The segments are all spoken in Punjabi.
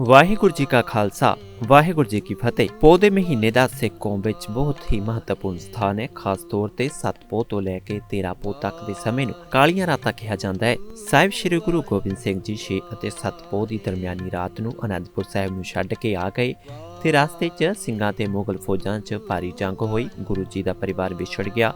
ਵਾਹਿਗੁਰੂ ਜੀ ਕਾ ਖਾਲਸਾ, ਵਾਹਿਗੁਰੂ ਜੀ ਕੀ ਫਤਿਹ। ਪੋ ਦੇ ਮਹੀਨੇ ਦਾ ਸਿੱਖ ਕੌਮ ਵਿੱਚ ਬਹੁਤ ਹੀ ਮਹੱਤਵਪੂਰਨ ਸਥਾਨ ਹੈ, ਖਾਸ ਤੌਰ ਤੇ 7 ਪੋਹ ਤੋਂ ਲੈ ਕੇ 13 ਪੋਹ ਤੱਕ ਦੇ ਸਮੇਂ ਨੂੰ। ਕਾਲੀਆਂ ਰਾਤਾਂ ਕਿਹਾ ਜਾਂਦਾ ਹੈ। ਸਾਹਿਬ ਸ੍ਰੀ ਗੁਰੂ ਗੋਬਿੰਦ ਸਿੰਘ ਜੀ 6 ਅਤੇ 7 ਪੋਹ ਦੀ ਦਰਮਿਆਨੀ ਰਾਤ ਨੂੰ ਅਨੰਦਪੁਰ ਸਾਹਿਬ ਨੂੰ ਛੱਡ ਕੇ ਆ ਗਏ ਤੇ ਰਸਤੇ 'ਚ ਸਿੰਘਾਂ ਤੇ ਮੁਗਲ ਫੌਜਾਂ 'ਚ ਭਾਰੀ ਜੰਗ ਹੋਈ। ਗੁਰੂ ਜੀ ਦਾ ਪਰਿਵਾਰ ਵਿਛੜ ਗਿਆ।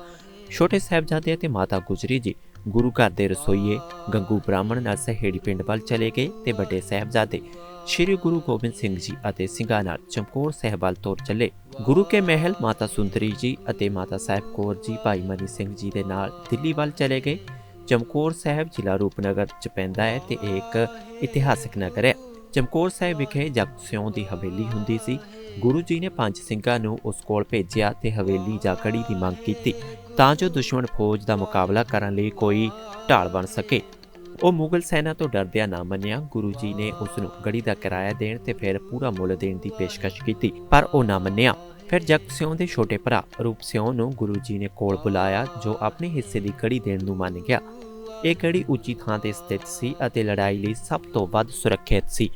ਛੋਟੇ ਸਾਹਿਬਜ਼ਾਦੇ ਅਤੇ ਮਾਤਾ ਗੁਜਰੀ ਜੀ ਗੁਰੂ ਘਰ ਦੇ ਰਸੋਈਏ, ਗੰਗੂ ਬ੍ਰਾਹਮਣ ਨਾਲ ਸਹੇੜੀ ਪਿੰਡ ਵੱਲ ਚਲੇ ਗਏ ਤੇ ਵੱਡੇ ਸਾਹਿਬਜ਼ਾਦੇ ਸ਼੍ਰੀ ਗੁਰੂ ਗੋਬਿੰਦ ਸਿੰਘ ਜੀ ਅਤੇ ਸਿੰਘਾਂ ਨਾਲ ਚਮਕੌਰ ਸਾਹਿਬ ਵੱਲ ਤੁਰ ਚੱਲੇ। ਗੁਰੂ ਕੇ ਮਹਿਲ ਮਾਤਾ ਸੁੰਦਰੀ ਜੀ ਅਤੇ ਮਾਤਾ ਸਾਹਿਬ ਕੌਰ ਜੀ ਭਾਈ ਮਨੀ ਸਿੰਘ ਜੀ ਦੇ ਨਾਲ ਦਿੱਲੀ ਵੱਲ ਚਲੇ ਗਏ। ਚਮਕੌਰ ਸਾਹਿਬ ਜ਼ਿਲ੍ਹਾ ਰੂਪਨਗਰ ਚ ਪੈਂਦਾ ਹੈ ਤੇ ਇਹ ਇੱਕ ਇਤਿਹਾਸਕ ਨਗਰ ਹੈ। ਚਮਕੌਰ ਸਾਹਿਬ ਵਿਖੇ ਜਗਤ ਸਿਉਂ ਦੀ ਹਵੇਲੀ ਹੁੰਦੀ ਸੀ। ਗੁਰੂ ਜੀ ਨੇ ਪੰਜ ਸਿੰਘਾਂ ਨੂੰ ਉਸ ਕੋਲ ਭੇਜਿਆ ਤੇ ਹਵੇਲੀ ਜਾ ਕੜੀ ਦੀ ਮੰਗ ਕੀਤੀ ਤਾਂ ਜੋ ਦੁਸ਼ਮਣ ਫੌਜ ਦਾ ਮੁਕਾਬਲਾ ਕਰਨ ਲਈ ਕੋਈ ਢਾਲ ਬਣ ਸਕੇ। ਉਹ ਮੁਗਲ ਸੈਨਾ ਤੋਂ ਡਰਦਿਆਂ ਨਾ ਮੰਨਿਆ, ਗੁਰੂ ਜੀ ਨੇ ਉਸ ਨੂੰ ਗੜੀ ਦਾ ਕਿਰਾਇਆ ਦੇਣ ਤੇ ਫਿਰ ਪੂਰਾ ਮੁੱਲ ਦੇਣ ਦੀ ਪੇਸ਼ਕਸ਼ ਕੀਤੀ, ਪਰ ਉਹ ਨਾ ਮੰਨਿਆ। ਫਿਰ ਜਗਤ ਸਿਉਂ ਦੇ ਛੋਟੇ ਭਰਾ ਰੂਪ ਸਿਉਂ ਨੂੰ ਗੁਰੂ ਜੀ ਨੇ ਕੋਲ ਬੁਲਾਇਆ, ਜੋ ਆਪਣੇ ਹਿੱਸੇ ਦੀ ਗੜੀ ਦੇਣ ਨੂੰ ਮੰਨ ਗਿਆ। ਇਹ ਗੜੀ ਉੱਚੀ ਥਾਂ ਤੇ ਸਥਿਤ ਸੀ ਅਤੇ ਲੜਾਈ ਲਈ ਸਭ ਤੋਂ ਵੱਧ ਸੁਰੱਖਿਅਤ ਸੀ।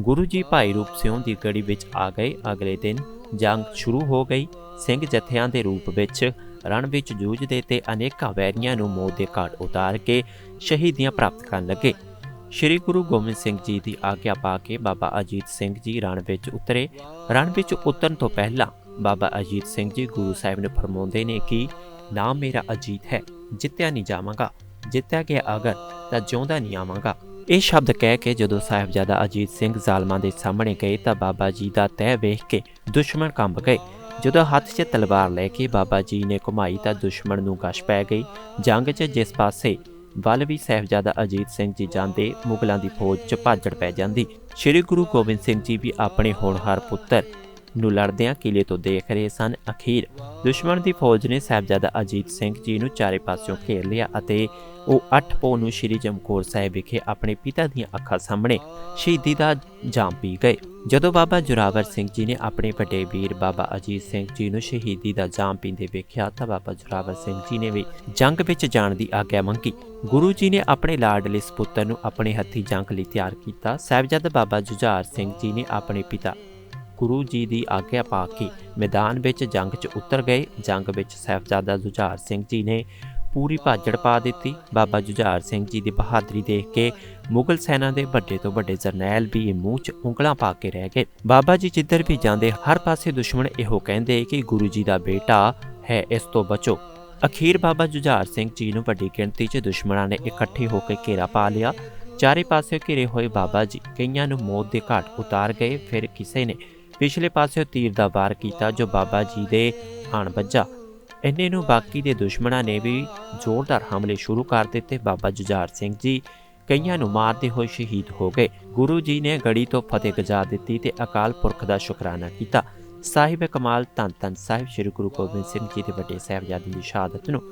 ਗੁਰੂ ਜੀ ਭਾਈ ਰੂਪ ਸਿਉਂ ਦੀ ਗੜੀ ਵਿੱਚ ਆ ਗਏ। ਅਗਲੇ ਦਿਨ ਜੰਗ ਸ਼ੁਰੂ ਹੋ ਗਈ। ਸਿੰਘ ਜਥਿਆਂ ਦੇ ਰੂਪ ਵਿੱਚ ਰਣ ਵਿੱਚ ਜੂਝਦੇ ਤੇ ਅਨੇਕਾਂ ਵੈਰੀਆਂ ਨੂੰ ਮੌਤ ਦੇ ਘਾਟ ਉਤਾਰ ਕੇ ਸ਼ਹੀਦੀਆਂ ਪ੍ਰਾਪਤ ਕਰਨ ਲੱਗੇ। ਸ਼੍ਰੀ ਗੁਰੂ ਗੋਬਿੰਦ ਸਿੰਘ ਜੀ ਦੀ ਆਗਿਆ ਪਾ ਕੇ ਬਾਬਾ ਅਜੀਤ ਸਿੰਘ ਜੀ ਰਣ ਵਿੱਚ ਉਤਰੇ। ਰਣ ਵਿੱਚ ਉਤਰਨ ਤੋਂ ਪਹਿਲਾਂ ਬਾਬਾ ਅਜੀਤ ਸਿੰਘ ਜੀ ਗੁਰੂ ਸਾਹਿਬ ਨੂੰ ਫਰਮਾਉਂਦੇ ਨੇ ਕਿ ਨਾਮ ਮੇਰਾ ਅਜੀਤ ਹੈ, ਜਿੱਤਿਆ ਨਹੀਂ ਜਾਵਾਂਗਾ, ਜਿੱਤਿਆ ਗਿਆ ਅਗਰ ਤਾਂ ਜਿਉਂਦਾ ਨਹੀਂ ਆਵਾਂਗਾ। ਇਹ ਸ਼ਬਦ ਕਹਿ ਕੇ ਜਦੋਂ ਸਾਹਿਬਜ਼ਾਦਾ ਅਜੀਤ ਸਿੰਘ ਜ਼ਾਲਮਾਂ ਦੇ ਸਾਹਮਣੇ ਗਏ ਤਾਂ ਬਾਬਾ ਜੀ ਦਾ ਤਹਿ ਵੇਖ ਕੇ ਦੁਸ਼ਮਣ ਕੰਬ ਗਏ। ਜਦੋਂ ਹੱਥ 'ਚ ਤਲਵਾਰ ਲੈ ਕੇ ਬਾਬਾ ਜੀ ਨੇ ਘੁਮਾਈ ਤਾਂ ਦੁਸ਼ਮਣ ਨੂੰ ਗਸ਼ ਪੈ ਗਈ। ਜੰਗ 'ਚ ਜਿਸ ਪਾਸੇ ਵੱਲ ਵੀ ਸਾਹਿਬਜ਼ਾਦਾ ਅਜੀਤ ਸਿੰਘ ਜੀ ਜਾਂਦੇ, ਮੁਗਲਾਂ ਦੀ ਫੌਜ 'ਚ ਭਾਜੜ ਪੈ ਜਾਂਦੀ। ਸ੍ਰੀ ਗੁਰੂ ਗੋਬਿੰਦ ਸਿੰਘ ਜੀ ਵੀ ਆਪਣੇ ਹੋਣਹਾਰ ਪੁੱਤਰ ਨੂੰ ਲੜਦਿਆਂ ਕਿਲੇ ਤੋਂ ਦੇਖ ਰਹੇ ਸਨ ਅਖੀਰ। ਦੁਸ਼ਮਣ ਦੀ ਫੌਜ ਨੇ ਸਾਹਿਬਜ਼ਾਦਾ ਅਜੀਤ ਸਿੰਘ ਜੀ ਨੂੰ ਚਾਰੇ ਪਾਸਿਓਂ ਘੇਰ ਲਿਆ ਅਤੇ ਉਹ 8 ਪੋ ਨੂੰ ਸ਼੍ਰੀ ਚਮਕੌਰ ਸਾਹਿਬ ਵਿਖੇ ਆਪਣੇ ਪਿਤਾ ਦੀਆਂ ਅੱਖਾਂ ਸਾਹਮਣੇ ਸ਼ਹੀਦੀ ਦਾ ਜਾਮ ਪੀ ਗਏ। ਜਦੋਂ ਬਾਬਾ ਜੁਰਾਵਰ ਸਿੰਘ ਜੀ ਨੇ ਆਪਣੇ ਵੱਡੇ ਵੀਰ ਬਾਬਾ ਅਜੀਤ ਸਿੰਘ ਜੀ ਨੂੰ ਸ਼ਹੀਦੀ ਦਾ ਜਾਮ ਪੀਂਦੇ ਵੇਖਿਆ ਤਾਂ ਬਾਬਾ ਜੁਰਾਵਰ ਸਿੰਘ ਜੀ ਨੇ ਵੀ ਜੰਗ ਵਿੱਚ ਜਾਣ ਦੀ ਆਗਿਆ ਮੰਗੀ। ਗੁਰੂ ਜੀ ਨੇ ਆਪਣੇ ਲਾਡਲੇ ਸਪੁੱਤਰ ਨੂੰ ਆਪਣੇ ਹੱਥੀ ਜੰਗ ਲਈ ਤਿਆਰ ਕੀਤਾ। ਸਾਹਿਬਜ਼ਾਦਾ ਬਾਬਾ ਜੁਝਾਰ ਸਿੰਘ ਜੀ ਨੇ ਆਪਣੇ ਪਿਤਾ ਗੁਰੂ ਜੀ ਦੀ ਆਗਿਆ ਪਾ ਕੇ ਮੈਦਾਨ ਵਿੱਚ ਜੰਗ 'ਚ ਉਤਰ ਗਏ। ਜੰਗ ਵਿੱਚ ਸਾਹਿਬਜ਼ਾਦਾ ਜੁਝਾਰ ਸਿੰਘ ਜੀ ਨੇ ਪੂਰੀ ਭਾਜੜ ਪਾ ਦਿੱਤੀ। ਬਾਬਾ ਜੁਝਾਰ ਸਿੰਘ ਜੀ ਦੀ ਬਹਾਦਰੀ ਦੇਖ ਕੇ ਮੁਗਲ ਸੈਨਾ ਦੇ ਵੱਡੇ ਤੋਂ ਵੱਡੇ ਜਰਨੈਲ ਵੀ ਮੂੰਹ 'ਚ ਉਂਗਲਾਂ ਪਾ ਕੇ ਰਹਿ ਗਏ। ਬਾਬਾ ਜੀ ਜਿੱਧਰ ਵੀ ਜਾਂਦੇ, ਹਰ ਪਾਸੇ ਦੁਸ਼ਮਣ ਇਹੋ ਕਹਿੰਦੇ ਕਿ ਗੁਰੂ ਜੀ ਦਾ ਬੇਟਾ ਹੈ, ਇਸ ਤੋਂ ਬਚੋ। ਅਖੀਰ ਬਾਬਾ ਜੁਝਾਰ ਸਿੰਘ ਜੀ ਨੂੰ ਵੱਡੀ ਗਿਣਤੀ 'ਚ ਦੁਸ਼ਮਣਾਂ ਨੇ ਇਕੱਠੇ ਹੋ ਕੇ ਘੇਰਾ ਪਾ ਲਿਆ। ਚਾਰੇ ਪਾਸੇ ਘਿਰੇ ਹੋਏ ਬਾਬਾ ਜੀ ਕਈਆਂ ਨੂੰ ਮੌਤ ਦੇ ਘਾਟ ਉਤਾਰ ਗਏ, ਫਿਰ ਕਿਸੇ ਨੇ ਪਿਛਲੇ ਪਾਸੇ ਤੀਰ ਦਾ ਵਾਰ ਕੀਤਾ ਜੋ ਬਾਬਾ ਜੀ ਦੇ ਆਣ ਵੱਜਾ। ਇੰਨੇ ਨੂੰ ਬਾਕੀ ਦੇ ਦੁਸ਼ਮਣਾਂ ਨੇ ਵੀ ਜ਼ੋਰਦਾਰ ਹਮਲੇ ਸ਼ੁਰੂ ਕਰ ਦਿੱਤੇ। ਬਾਬਾ ਜੁਝਾਰ ਸਿੰਘ ਜੀ ਕਈਆਂ ਨੂੰ ਮਾਰਦੇ ਹੋਏ ਸ਼ਹੀਦ ਹੋ ਗਏ। ਗੁਰੂ ਜੀ ਨੇ ਗੜੀ ਤੋਂ ਫਤਿਹ ਗਜਾ ਦਿੱਤੀ ਤੇ ਅਕਾਲ ਪੁਰਖ ਦਾ ਸ਼ੁਕਰਾਨਾ ਕੀਤਾ। ਸਾਹਿਬ ਕਮਾਲ ਧੰਨ ਧੰਨ ਸਾਹਿਬ, ਸ੍ਰੀ ਗੁਰੂ ਗੋਬਿੰਦ ਸਿੰਘ ਜੀ ਦੇ ਵੱਡੇ ਸਾਹਿਬਜ਼ਾਦੇ ਦੀ ਸ਼ਹਾਦਤ ਨੂੰ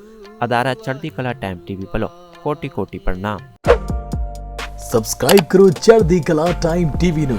ਅਦਾਰਾ ਚੜ੍ਹਦੀ ਕਲਾ ਟਾਈਮ ਟੀਵੀ ਵੱਲੋਂ ਕੋਟੀ ਕੋਟੀ ਪ੍ਰਣਾਮ। ਸਬਸਕ੍ਰਾਈਬ ਕਰੋ ਚੜ੍ਹਦੀ ਕਲਾ ਟਾਈਮ ਟੀਵੀ ਨੂੰ।